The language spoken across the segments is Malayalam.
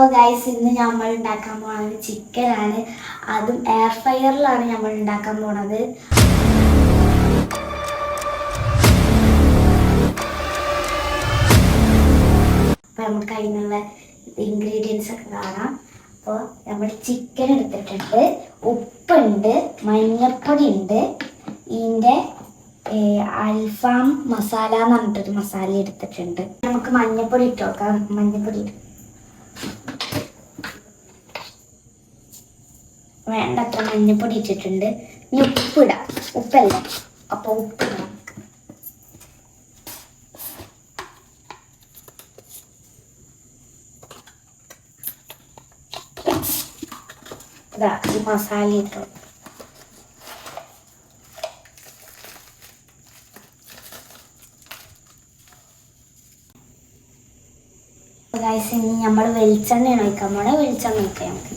അപ്പോൾ ഗൈസ് ഇന്ന് നമ്മൾ ഉണ്ടാക്കാൻ പോണത് ചിക്കനാണ് അതും എയർ ഫ്രയറിലാണ് നമ്മൾ ഉണ്ടാക്കാൻ പോണത്. അപ്പോൾ നമുക്ക് അതിനുള്ള ഇൻഗ്രീഡിയൻസ് ഒക്കെ കാണാം. അപ്പോൾ നമ്മൾ ചിക്കൻ എടുത്തിട്ടുണ്ട്. ഉപ്പുണ്ട് മഞ്ഞൾപ്പൊടി ഉണ്ട്. ഇതിന്റെ അൽഫാം മസാല എന്ന് പറഞ്ഞിട്ടൊരു മസാല എടുത്തിട്ടുണ്ട്. നമുക്ക് മഞ്ഞൾപ്പൊടി ഇട്ട് നോക്കാം. മഞ്ഞൾപ്പൊടി ഇട്ട് വേണ്ടത്ര മഞ്ഞപ്പൊടി ഇട്ടിട്ടുണ്ട്. ഇനി ഉപ്പിടാം. ഉപ്പല്ല? അപ്പോൾ ഉപ്പിടാം ഈ മസാല ഇട്ടു. ഗൈസ് ഇനി നമ്മൾ വെളിച്ചെണ്ണയാണ് ഒഴിക്കാൻ പോണേ. വെളിച്ചെണ്ണ ഒഴിക്കാം നമുക്ക്.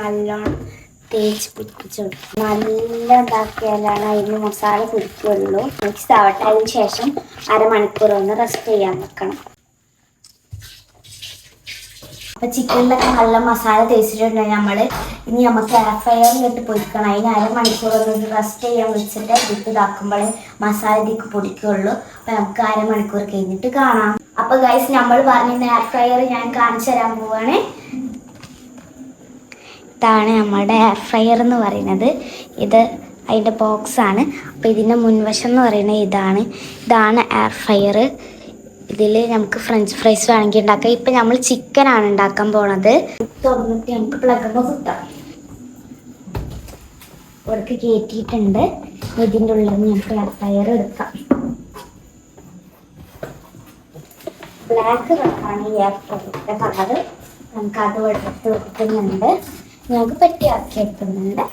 നല്ലോണം തേച്ച് പിടിപ്പിച്ചു നല്ല ഇതാക്കിയാലാണ് അതിന് മസാല പിടിക്കുള്ളൂ മിക്സ് ആവട്ടെ അതിന് ശേഷം അരമണിക്കൂർ ഒന്ന് റെസ്റ്റ് ചെയ്യാൻ വെക്കണം. അപ്പൊ ചിക്കനിലൊക്കെ നല്ല മസാല തേച്ചിട്ടുണ്ട് നമ്മൾ ഇനി നമുക്ക് എയർ ഫ്രയറിലിട്ട് പൊരിക്കണം. അതിന് അരമണിക്കൂർ ഒന്ന് റെസ്റ്റ് ചെയ്യാൻ വെച്ചിട്ട് ഇതിക്ക് ഇതാക്കുമ്പോൾ മസാല ഇതിക്ക് പൊടിക്കുള്ളൂ. അപ്പൊ നമുക്ക് അരമണിക്കൂർ കഴിഞ്ഞിട്ട് കാണാം. അപ്പൊ ഗൈസ് നമ്മൾ പറഞ്ഞ എയർ ഫ്രയർ ഞാൻ കാണിച്ചു തരാൻ പോവാണ്. ഇതാണ് നമ്മുടെ എയർ ഫ്രയർ എന്ന് പറയുന്നത്. ഇത് അതിന്റെ ബോക്സാണ് അപ്പോൾ ഇതിന്റെ മുൻവശം എന്ന് പറയുന്നത് ഇതാണ്. ഇതാണ് എയർ ഫ്രയർ ഇതിൽ നമുക്ക് ഫ്രഞ്ച് ഫ്രൈസ് വേണമെങ്കിൽ ഉണ്ടാക്കാം. ഇപ്പം നമ്മൾ ചിക്കനാണ് ഉണ്ടാക്കാൻ പോണത്. തുറന്നിട്ട് നമുക്ക് പ്ലഗുമ്പോൾ കുത്താം ഇവിടേക്ക് കയറ്റിയിട്ടുണ്ട് ഇതിന്റെ ഉള്ളിൽ നിന്ന് നമുക്ക് എയർ ഫ്രയർ എടുക്കാം. ബ്ലാക്ക് കളറാണ് ഈ എയർ ഫ്രയറിന്റെ കളർ നമുക്ക് അത് എടുത്ത് വെക്കുന്നുണ്ട്. ഞങ്ങൾക്ക് പെട്ടി ആക്കി എടുക്കുന്നുണ്ട്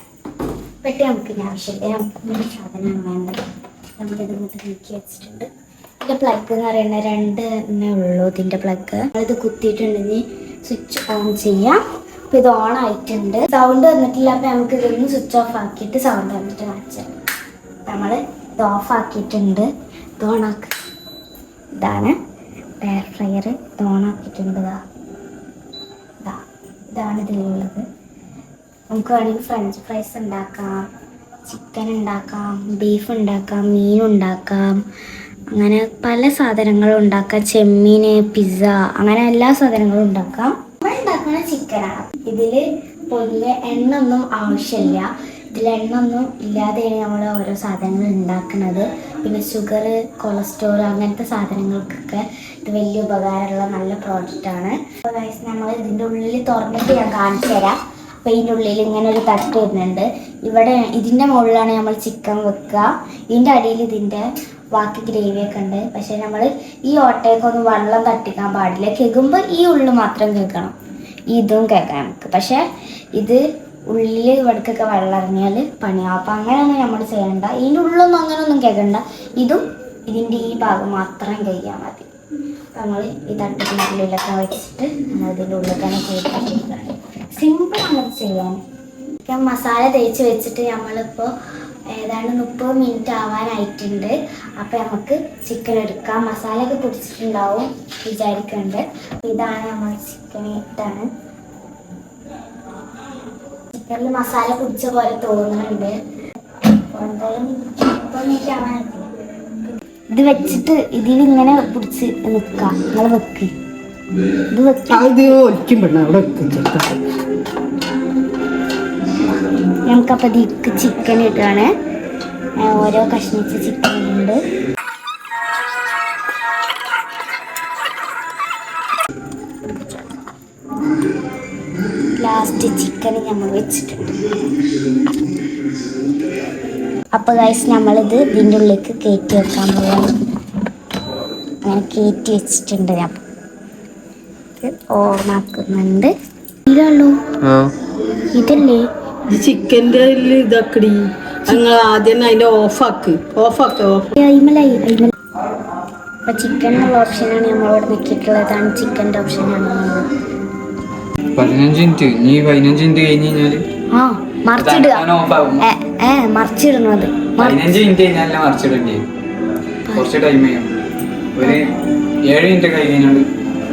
പെട്ടി നമുക്ക് ഇനി ആവശ്യമില്ല. നമുക്ക് മൂന്ന് സാധനമാണ് വേണ്ടത് നമ്മളിത് ഇങ്ങോട്ട് നീക്കി വെച്ചിട്ടുണ്ട്. ഇതിന്റെ പ്ലഗ് എന്ന് പറയുന്നത് രണ്ട് തന്നെ ഉള്ളൂ ഇതിന്റെ പ്ലഗ് ഇത് കുത്തിയിട്ടുണ്ടെങ്കിൽ സ്വിച്ച് ഓൺ ചെയ്യാം. അപ്പോൾ ഇത് ഓൺ ആയിട്ടുണ്ട്. സൗണ്ട് വന്നിട്ടില്ല. അപ്പോൾ നമുക്ക് ഇതൊന്ന് സ്വിച്ച് ഓഫ് ആക്കിയിട്ട് സൗണ്ട് വന്നിട്ട് കാണിച്ചാൽ നമ്മൾ ഇത് ഓഫ് ആക്കിയിട്ടുണ്ട്. ഇത് ഓൺ ആക്കി. ഇതാണ് എയർ ഫ്രയർ ഇത് ഇതാ ഇതാ ഇതാണ് ഇതിലുള്ളത്. നമുക്ക് വേണമെങ്കിൽ ഫ്രഞ്ച് ഫ്രൈസ് ഉണ്ടാക്കാം ചിക്കൻ ഉണ്ടാക്കാം ബീഫ് ഉണ്ടാക്കാം മീൻ ഉണ്ടാക്കാം. അങ്ങനെ പല സാധനങ്ങളും ഉണ്ടാക്കാം. ചെമ്മീന് പിസ്സ അങ്ങനെ എല്ലാ സാധനങ്ങളും ഉണ്ടാക്കാം. നമ്മൾ ഉണ്ടാക്കുന്ന ചിക്കനാണ് ഇതിൽ പൊതുവെ എണ്ണ ഒന്നും ആവശ്യമില്ല. ഇതിൽ എണ്ണ ഒന്നും ഇല്ലാതെയാണ് നമ്മൾ ഓരോ സാധനങ്ങൾ ഉണ്ടാക്കുന്നത്. പിന്നെ ഷുഗർ കൊളസ്ട്രോൾ അങ്ങനത്തെ സാധനങ്ങൾക്കൊക്കെ ഇത് വലിയ ഉപകാരമുള്ള നല്ല പ്രോഡക്റ്റാണ് അപ്പോൾ നമ്മൾ ഇതിന്റെ ഉള്ളിൽ തുറന്നിട്ട് ഞാൻ കാണിച്ചു തരാം ഇതിന്റെ ഉള്ളിൽ ഇങ്ങനെ ഒരു തട്ട് വരുന്നുണ്ട്. ഇവിടെ ഇതിന്റെ മുകളിലാണ് നമ്മൾ ചിക്കൻ വെക്കുക. ഇതിന്റെ അടിയിൽ ഇതിന്റെ ബാക്കി ഗ്രേവിയൊക്കെ ഉണ്ട്. പക്ഷേ നമ്മൾ ഈ ഓട്ടയൊക്കെ വെള്ളം തട്ടിക്കാൻ പാടില്ല. കേൾക്കുമ്പോൾ ഈ ഉള്ളു മാത്രം കേൾക്കണം. ഇതും കേൾക്കാം നമുക്ക്. പക്ഷേ ഇത് ഉള്ളിൽ ഇവിടേക്കൊക്കെ വെള്ളം ഇറങ്ങിയാൽ പണിയാവും അപ്പം അങ്ങനെയൊന്നും നമ്മൾ ചെയ്യണ്ട. ഇതിന്റെ ഉള്ളൊന്നും അങ്ങനെയൊന്നും കേൾക്കണ്ട. ഇതും ഇതിന്റെ ഈ ഭാഗം മാത്രം കഴിക്കാൻ മതി. നമ്മൾ ഈ തട്ടിന്റെ ഉള്ളിലൊക്കെ വെച്ചിട്ട് നമ്മൾ ഇതിന്റെ ഉള്ളിൽ തന്നെ ചെയ്തിട്ട് സിമ്പിളാണ് ഇത് ചെയ്യാൻ. ഞാൻ മസാല തേച്ച് വെച്ചിട്ട് നമ്മളിപ്പോൾ ഏതാണ്ട് മുപ്പത് മിനിറ്റ് ആവാനായിട്ടുണ്ട്. അപ്പോൾ നമുക്ക് ചിക്കൻ എടുക്കാം. മസാല ഒക്കെ പിടിച്ചിട്ടുണ്ടാവും വിചാരിക്കുന്നുണ്ട്. ഇതാണ് നമ്മൾ ചിക്കൻ ഇട്ടാണ്. ചിക്കനിൽ മസാല പിടിച്ച പോലെ തോന്നുന്നുണ്ട്. ഇത് വെച്ചിട്ട് ഇതിലിങ്ങനെ പിടിച്ച് നിൽക്കാം. നിങ്ങൾ വെക്ക്. അത് ഒലിക്കും പെണ്ണ അവിടെ ചിക്കൻ ഇടുകയാണ് ഓരോ കഷ്ണിച്ച ചിക്കൻ ഉണ്ട് ലാസ്റ്റ് ചിക്കൻ നമ്മൾ വെച്ചിട്ടുണ്ട്. അപ്പോൾ ഗൈസ് നമ്മളിത് ഇതിന്റെ ഉള്ളിലേക്ക് കയറ്റി വെക്കാൻ പോവാണ്. അങ്ങനെ കയറ്റി വെച്ചിട്ടുണ്ട്. ഞാൻ ഓണാക്കുന്നുണ്ട് ഇല്ലല്ലോ ഇതല്ലേ? ഇത് ചിക്കന്റെ ഇതാക്കടി. നിങ്ങൾ ആദ്യം അതിന്റെ ഓഫാക്ക് ഓഫാക്ക് ഓഫ് അയിമലായി അയിമല അപ്പൊ ചിക്കനുള്ള ഓപ്ഷനാണ് നമ്മളോട് നോക്കിയിട്ടുള്ളത് അതാണ് ചിക്കന്റെ ഓപ്ഷനാണ് പതിനഞ്ച് മിനിറ്റ് ഇനി പതിനഞ്ച് മിനിറ്റ് കഴിഞ്ഞ് കഴിഞ്ഞാൽ ആ മറിച്ചിടുക. ഏ ഏ മറിച്ചിടണത് പതിനഞ്ച് മിനിറ്റ് കഴിഞ്ഞാലേ മറിച്ചിടേണ്ടി. കുറച്ച് ടൈം ചെയ്യും ഒരു ഏഴ് മിനിറ്റ് കഴിഞ്ഞാൽ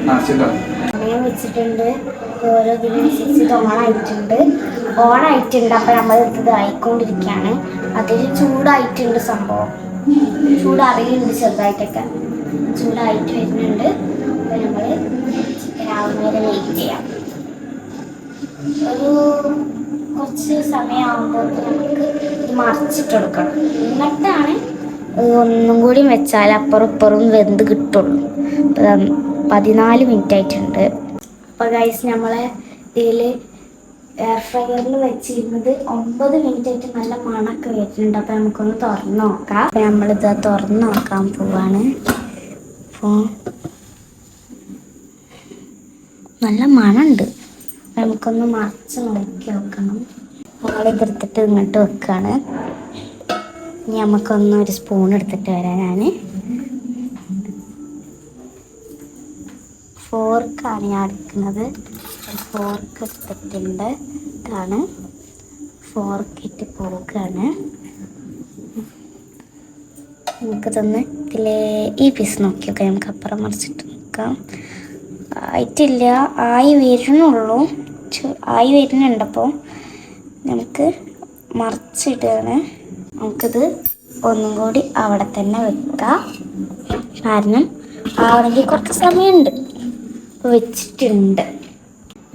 നിറച്ചിട്ടാവും സമയം വെച്ചിട്ടുണ്ട്. ഓരോ ഇതിനനുസരിച്ച് ഇത് ഓണായിട്ടുണ്ട് ഓണായിട്ടുണ്ട്. അപ്പം നമ്മൾ ഇത് ആയിക്കൊണ്ടിരിക്കുകയാണ്. അതിൽ ചൂടായിട്ടുണ്ട് സംഭവം. ചൂടറിയുന്നുണ്ട് ചെറുതായിട്ടൊക്കെ. ചൂടായിട്ട് വരുന്നുണ്ട്. അപ്പം നമ്മൾ ചിക്കൻ ആവുന്നവരെ വെയിറ്റ് ചെയ്യാം. ഒരു കുറച്ച് സമയമാകുമ്പോൾ നമുക്ക് ഇത് മറിച്ചിട്ടെടുക്കണം എന്നിട്ടാണ് ഒന്നും കൂടി വെച്ചാൽ അപ്പുറം ഇപ്പുറം വെന്ത് കിട്ടുള്ളൂ. പതിനാല് മിനിറ്റ് ആയിട്ടുണ്ട്. അപ്പോൾ ഗൈസ് നമ്മളെ ഇതിൽ എയർ ഫ്രയറിൽ വെച്ചിരുന്നത് ഒമ്പത് മിനിറ്റ് ആയിട്ട് നല്ല മണമൊക്കെ വരുന്നുണ്ട്. അപ്പോൾ നമുക്കൊന്ന് തുറന്ന് നോക്കാം. അപ്പോൾ നമ്മളിത് തുറന്ന് നോക്കാൻ പോവാണ്. അപ്പോൾ നല്ല മണമുണ്ട്. അപ്പം നമുക്കൊന്ന് മറച്ച് നോക്കി നോക്കണം നമ്മളിതെടുത്തിട്ട് ഇങ്ങോട്ട് വെക്കുകയാണ് ഇനി നമുക്കൊന്ന് ഒരു സ്പൂൺ എടുത്തിട്ട് വരാനാണ് ഫോർക്കാണ് ഞാൻ എടുക്കുന്നത് ഫോർക്ക് എടുത്തിട്ടുണ്ട്. ഇതാണ് ഫോർക്ക് ഇട്ട് പോവുകയാണ്. നമുക്ക് തന്നെ ഇതിലെ ഈ പീസ് നോക്കി നോക്കാം. നമുക്ക് അപ്പുറം മറിച്ചിട്ട് നോക്കാം. ആയിട്ടില്ല. ആയി വരുന്നുള്ളൂ. ആയി വരുന്നുണ്ട് അപ്പോൾ നമുക്ക് മറിച്ചിടുകയാണ്. നമുക്കിത് ഒന്നും കൂടി അവിടെ തന്നെ വെക്കാം. കാരണം ആവണമെങ്കിൽ കുറച്ച് സമയമുണ്ട്. വെച്ചിട്ടുണ്ട്.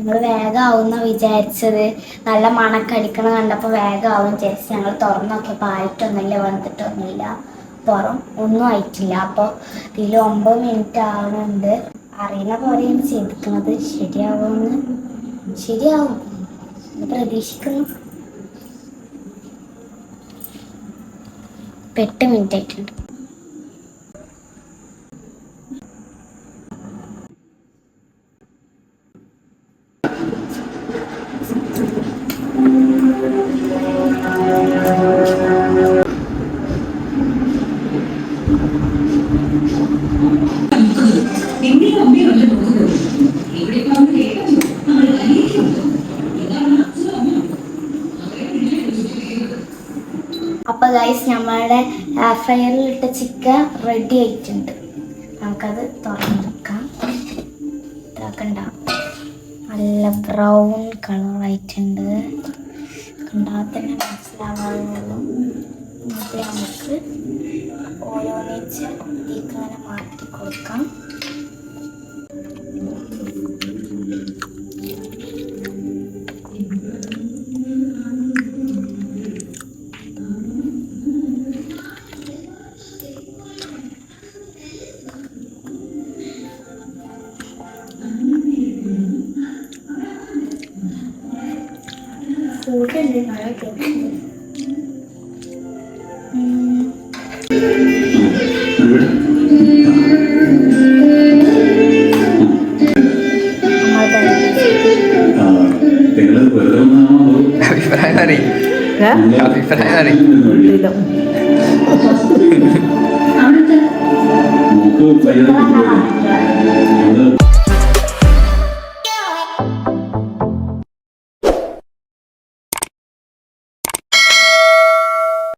ഞങ്ങൾ വേഗം ആവുന്ന വിചാരിച്ചത് നല്ല മണക്കടിക്കണം കണ്ടപ്പോൾ വേഗം ആവും വിചാരിച്ച് ഞങ്ങൾ തുറന്നൊക്കെ പായിട്ടൊന്നുമില്ല വന്നിട്ടൊന്നുമില്ല. പുറം ഒന്നും ആയിട്ടില്ല. അപ്പോൾ ഇതിൽ ഒമ്പത് മിനിറ്റ് ആവുന്നുണ്ട് അറിയുന്ന പോലെയാണ് ചെയ്തിരിക്കുന്നത് ശരിയാവുമെന്ന് ശരിയാവും. പ്രതീക്ഷിക്കുന്നു. എട്ട് മിനിറ്റ് ആയിട്ടുണ്ട്. അപ്പൊ ഗൈസ് നമ്മളുടെ ഫ്രയറിലിട്ട ചിക്കൻ റെഡി ആയിട്ടുണ്ട്. നമുക്കത് തുറന്നെടുക്കാം. ഇതാക്കണ്ട. നല്ല ബ്രൗൺ കളറായിട്ടുണ്ട് കണ്ടാൽ തന്നെ മനസ്സിലാവാറുള്ളൂ നമുക്ക് ഓരോന്നിച്ച് ഇതിലേക്ക് അങ്ങനെ മാറ്റി കൊടുക്കാം. അഭിപ്രായം അറിയും ഏ? അഭിപ്രായം അറിയും ഇല്ല. മൂക്ക് വയ്യാതെ